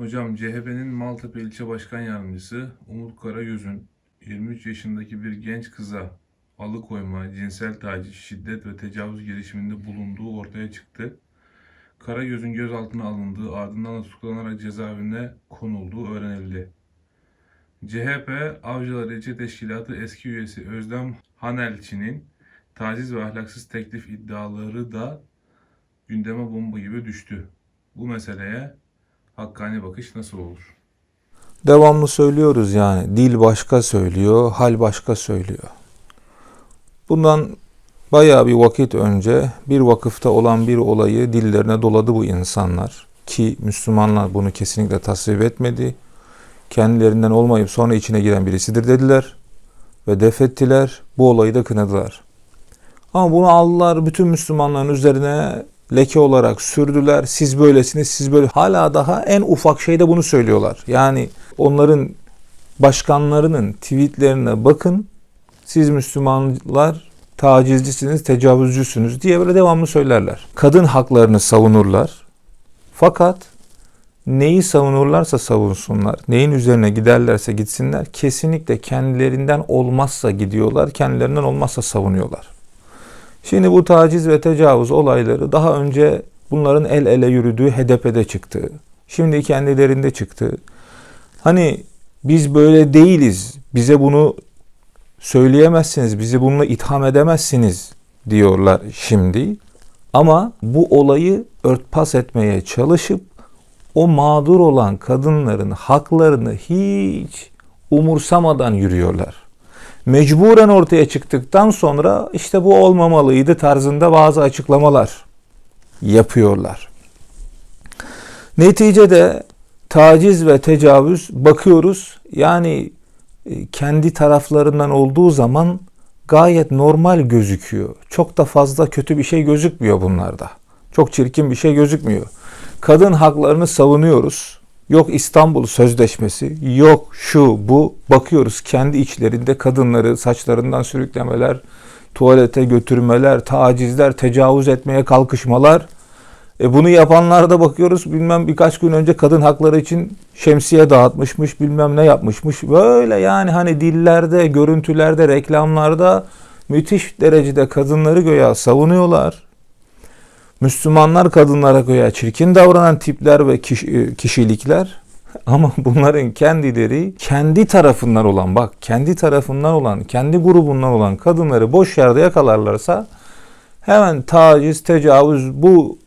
Hocam CHP'nin Maltepe İlçe Başkan Yardımcısı Umut Karagöz'ün 23 yaşındaki bir genç kıza alıkoyma, cinsel taciz, şiddet ve tecavüz girişiminde bulunduğu ortaya çıktı. Karagöz'ün gözaltına alındığı ardından da tutuklanarak cezaevine konulduğu öğrenildi. CHP Avcılar İlçe Teşkilatı eski üyesi Özlem Hanelçi'nin taciz ve ahlaksız teklif iddiaları da gündeme bomba gibi düştü. Bu meseleye hakkani bakış nasıl olur? Devamlı söylüyoruz yani. Dil başka söylüyor, hal başka söylüyor. Bundan bayağı bir vakit önce bir vakıfta olan bir olayı dillerine doladı bu insanlar. Ki Müslümanlar bunu kesinlikle tasvip etmedi. Kendilerinden olmayıp sonra içine giren birisidir dediler. Ve defettiler. Bu olayı da kınadılar. Ama bunu aldılar bütün Müslümanların üzerine leke olarak sürdüler. Siz böylesiniz, siz böyle. Hala daha en ufak şeyde bunu söylüyorlar. Yani onların başkanlarının tweetlerine bakın. Siz Müslümanlar tacizcisiniz, tecavüzcüsünüz diye böyle devamlı söylerler. Kadın haklarını savunurlar. Fakat neyi savunurlarsa savunsunlar, neyin üzerine giderlerse gitsinler, kesinlikle kendilerinden olmazsa gidiyorlar, kendilerinden olmazsa savunuyorlar. Şimdi bu taciz ve tecavüz olayları daha önce bunların el ele yürüdüğü HDP'de çıktı. Şimdi kendilerinde çıktı. Hani biz böyle değiliz. Bize bunu söyleyemezsiniz. Bizi bununla itham edemezsiniz diyorlar şimdi. Ama bu olayı örtbas etmeye çalışıp o mağdur olan kadınların haklarını hiç umursamadan yürüyorlar mecburen ortaya çıktıktan sonra işte bu olmamalıydı tarzında bazı açıklamalar yapıyorlar. Neticede taciz ve tecavüz bakıyoruz yani e, kendi taraflarından olduğu zaman gayet normal gözüküyor. Çok da fazla kötü bir şey gözükmüyor bunlarda. Çok çirkin bir şey gözükmüyor. Kadın haklarını savunuyoruz. Yok İstanbul Sözleşmesi, yok şu bu. Bakıyoruz kendi içlerinde kadınları saçlarından sürüklemeler, tuvalete götürmeler, tacizler, tecavüz etmeye kalkışmalar. E bunu yapanlarda bakıyoruz bilmem birkaç gün önce kadın hakları için şemsiye dağıtmışmış, bilmem ne yapmışmış. Böyle yani hani dillerde, görüntülerde, reklamlarda müthiş derecede kadınları göya savunuyorlar. Müslümanlar kadınlara göre çirkin davranan tipler ve kişi, kişilikler ama bunların kendileri kendi tarafından olan bak kendi tarafından olan kendi grubundan olan kadınları boş yerde yakalarlarsa hemen taciz, tecavüz bu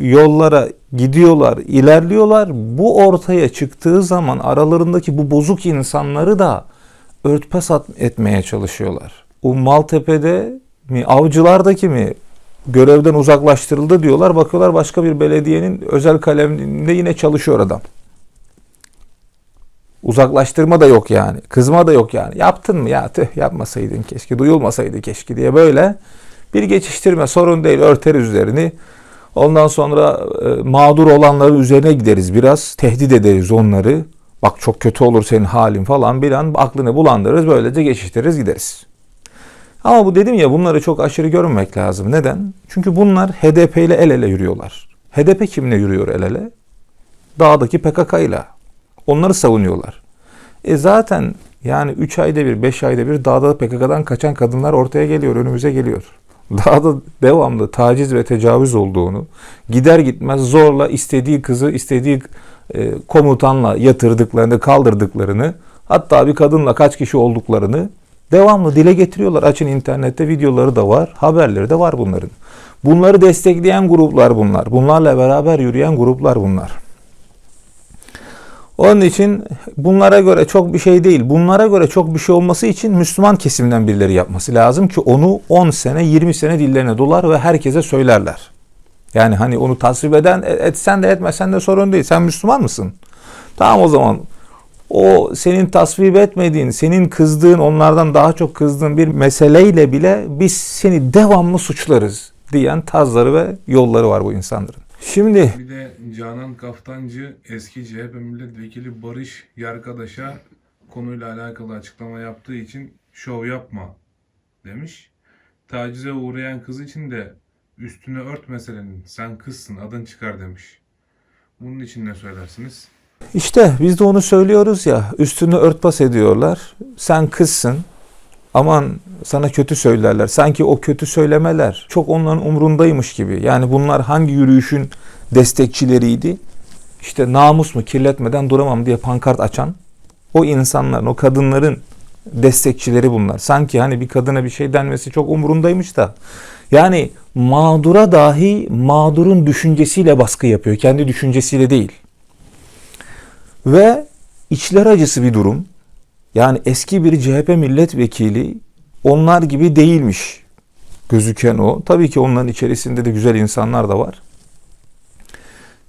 yollara gidiyorlar, ilerliyorlar. Bu ortaya çıktığı zaman aralarındaki bu bozuk insanları da örtbas etmeye çalışıyorlar. O Maltepe'de mi, avcılardaki mi görevden uzaklaştırıldı diyorlar. Bakıyorlar başka bir belediyenin özel kaleminde yine çalışıyor adam. Uzaklaştırma da yok yani. Kızma da yok yani. Yaptın mı ya tüh yapmasaydın keşke duyulmasaydı keşke diye böyle bir geçiştirme sorun değil örteriz üzerini. Ondan sonra e, mağdur olanların üzerine gideriz biraz. Tehdit ederiz onları. Bak çok kötü olur senin halin falan bilen aklını bulandırırız. Böylece geçiştiririz gideriz. Ama bu dedim ya bunları çok aşırı görmemek lazım. Neden? Çünkü bunlar HDP ile el ele yürüyorlar. HDP kimle yürüyor el ele? Dağdaki PKK ile. Onları savunuyorlar. E zaten yani 3 ayda bir, 5 ayda bir dağda PKK'dan kaçan kadınlar ortaya geliyor, önümüze geliyor. Dağda devamlı taciz ve tecavüz olduğunu, gider gitmez zorla istediği kızı istediği e, komutanla yatırdıklarını, kaldırdıklarını, hatta bir kadınla kaç kişi olduklarını devamlı dile getiriyorlar. Açın internette videoları da var, haberleri de var bunların. Bunları destekleyen gruplar bunlar. Bunlarla beraber yürüyen gruplar bunlar. Onun için bunlara göre çok bir şey değil. Bunlara göre çok bir şey olması için Müslüman kesimden birileri yapması lazım ki onu 10 sene 20 sene dillerine dolar ve herkese söylerler. Yani hani onu tasvip eden etsen de etmesen de sorun değil. Sen Müslüman mısın? Tamam o zaman o senin tasvip etmediğin, senin kızdığın, onlardan daha çok kızdığın bir meseleyle bile biz seni devamlı suçlarız diyen tazları ve yolları var bu insanların. Şimdi Bir de Canan Kaftancı eski CHP milletvekili Barış Yarkadaş'a konuyla alakalı açıklama yaptığı için şov yapma demiş. Tacize uğrayan kız için de üstüne ört meselenin sen kızsın adın çıkar demiş. Bunun için ne söylersiniz? İşte biz de onu söylüyoruz ya üstünü örtbas ediyorlar. Sen kızsın aman sana kötü söylerler. Sanki o kötü söylemeler çok onların umrundaymış gibi. Yani bunlar hangi yürüyüşün destekçileriydi? İşte namus mu kirletmeden duramam diye pankart açan o insanların, o kadınların destekçileri bunlar. Sanki hani bir kadına bir şey denmesi çok umurundaymış da. Yani mağdura dahi mağdurun düşüncesiyle baskı yapıyor. Kendi düşüncesiyle değil. Ve içler acısı bir durum. Yani eski bir CHP milletvekili onlar gibi değilmiş gözüken o. Tabii ki onların içerisinde de güzel insanlar da var.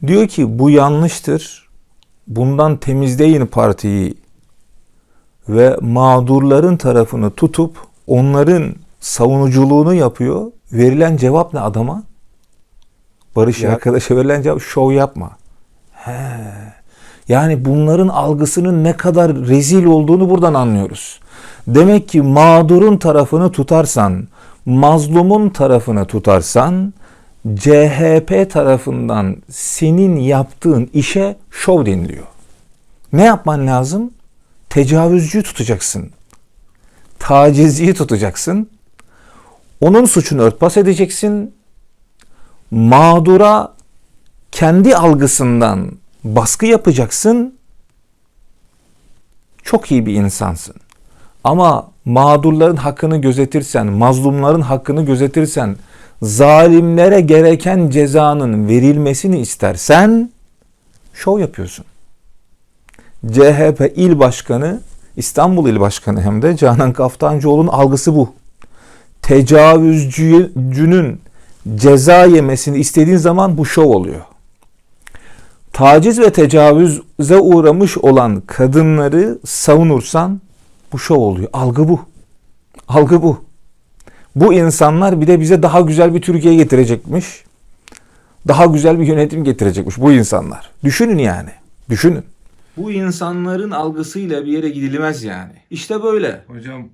Diyor ki bu yanlıştır. Bundan temizleyin partiyi ve mağdurların tarafını tutup onların savunuculuğunu yapıyor. Verilen cevap ne adama? Barış Ya- arkadaşa verilen cevap şov yapma. Yani bunların algısının ne kadar rezil olduğunu buradan anlıyoruz. Demek ki mağdurun tarafını tutarsan, mazlumun tarafını tutarsan, CHP tarafından senin yaptığın işe şov deniliyor. Ne yapman lazım? Tecavüzcüyü tutacaksın. Tacizciyi tutacaksın. Onun suçunu örtbas edeceksin. Mağdura kendi algısından baskı yapacaksın. Çok iyi bir insansın. Ama mağdurların hakkını gözetirsen, mazlumların hakkını gözetirsen, zalimlere gereken cezanın verilmesini istersen şov yapıyorsun. CHP il başkanı, İstanbul il başkanı hem de Canan Kaftancıoğlu'nun algısı bu. Tecavüzcünün ceza yemesini istediğin zaman bu şov oluyor. Taciz ve tecavüze uğramış olan kadınları savunursan bu şov oluyor. Algı bu. Algı bu. Bu insanlar bir de bize daha güzel bir Türkiye getirecekmiş. Daha güzel bir yönetim getirecekmiş bu insanlar. Düşünün yani. Düşünün. Bu insanların algısıyla bir yere gidilmez yani. İşte böyle. Hocam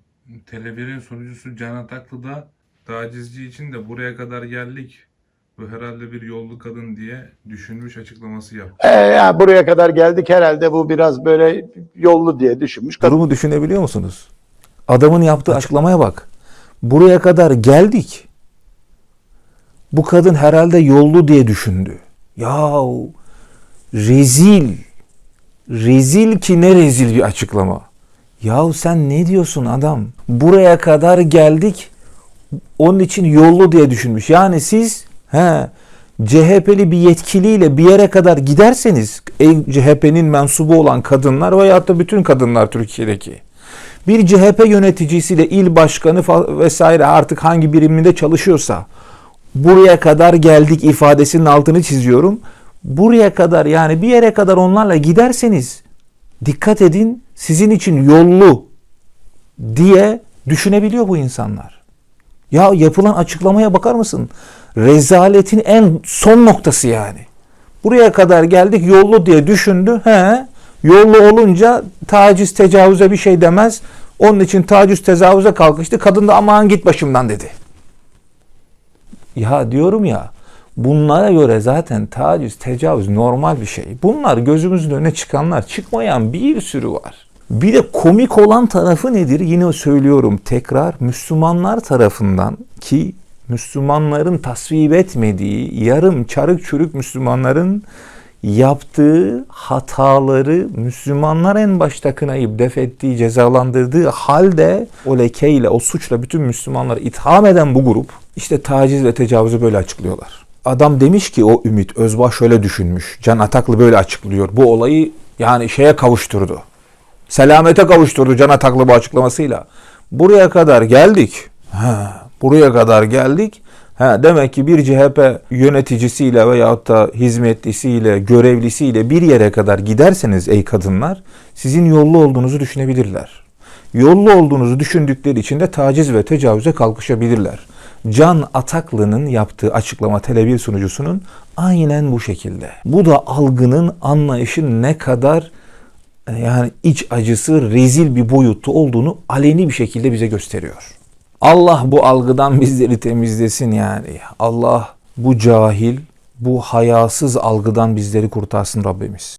Tele1'in sunucusu Can Ataklı da tacizci için de buraya kadar geldik. Bu herhalde bir yollu kadın diye düşünmüş açıklaması yaptı. Ee, ya buraya kadar geldik herhalde bu biraz böyle yollu diye düşünmüş. Durumu düşünebiliyor musunuz? Adamın yaptığı açıklamaya bak. Buraya kadar geldik. Bu kadın herhalde yollu diye düşündü. Ya rezil. Rezil ki ne rezil bir açıklama. Ya sen ne diyorsun adam? Buraya kadar geldik. Onun için yollu diye düşünmüş. Yani siz he CHP'li bir yetkiliyle bir yere kadar giderseniz CHP'nin mensubu olan kadınlar veyahut da bütün kadınlar Türkiye'deki bir CHP yöneticisiyle il başkanı vesaire artık hangi biriminde çalışıyorsa buraya kadar geldik ifadesinin altını çiziyorum. Buraya kadar yani bir yere kadar onlarla giderseniz dikkat edin sizin için yollu diye düşünebiliyor bu insanlar. Ya yapılan açıklamaya bakar mısın? Rezaletin en son noktası yani. Buraya kadar geldik yollu diye düşündü. He, yollu olunca taciz tecavüze bir şey demez. Onun için taciz tecavüze kalkıştı. Kadın da aman git başımdan dedi. Ya diyorum ya bunlara göre zaten taciz tecavüz normal bir şey. Bunlar gözümüzün önüne çıkanlar çıkmayan bir sürü var. Bir de komik olan tarafı nedir? Yine söylüyorum tekrar Müslümanlar tarafından ki Müslümanların tasvip etmediği yarım çarık çürük Müslümanların yaptığı hataları Müslümanlar en başta kınayıp def ettiği, cezalandırdığı halde o lekeyle, o suçla bütün Müslümanları itham eden bu grup işte taciz ve tecavüzü böyle açıklıyorlar. Adam demiş ki o Ümit Özbağ şöyle düşünmüş. Can Ataklı böyle açıklıyor. Bu olayı yani şeye kavuşturdu. Selamete kavuşturdu Can Ataklı bu açıklamasıyla. Buraya kadar geldik. Ha, buraya kadar geldik. Ha, demek ki bir CHP yöneticisiyle veyahut da hizmetlisiyle, görevlisiyle bir yere kadar giderseniz ey kadınlar, sizin yollu olduğunuzu düşünebilirler. Yollu olduğunuzu düşündükleri için de taciz ve tecavüze kalkışabilirler. Can Ataklı'nın yaptığı açıklama Tele1 sunucusunun aynen bu şekilde. Bu da algının, anlayışın ne kadar e, yani iç acısı rezil bir boyutta olduğunu aleni bir şekilde bize gösteriyor. Allah bu algıdan bizleri temizlesin yani. Allah bu cahil, bu hayasız algıdan bizleri kurtarsın Rabbimiz.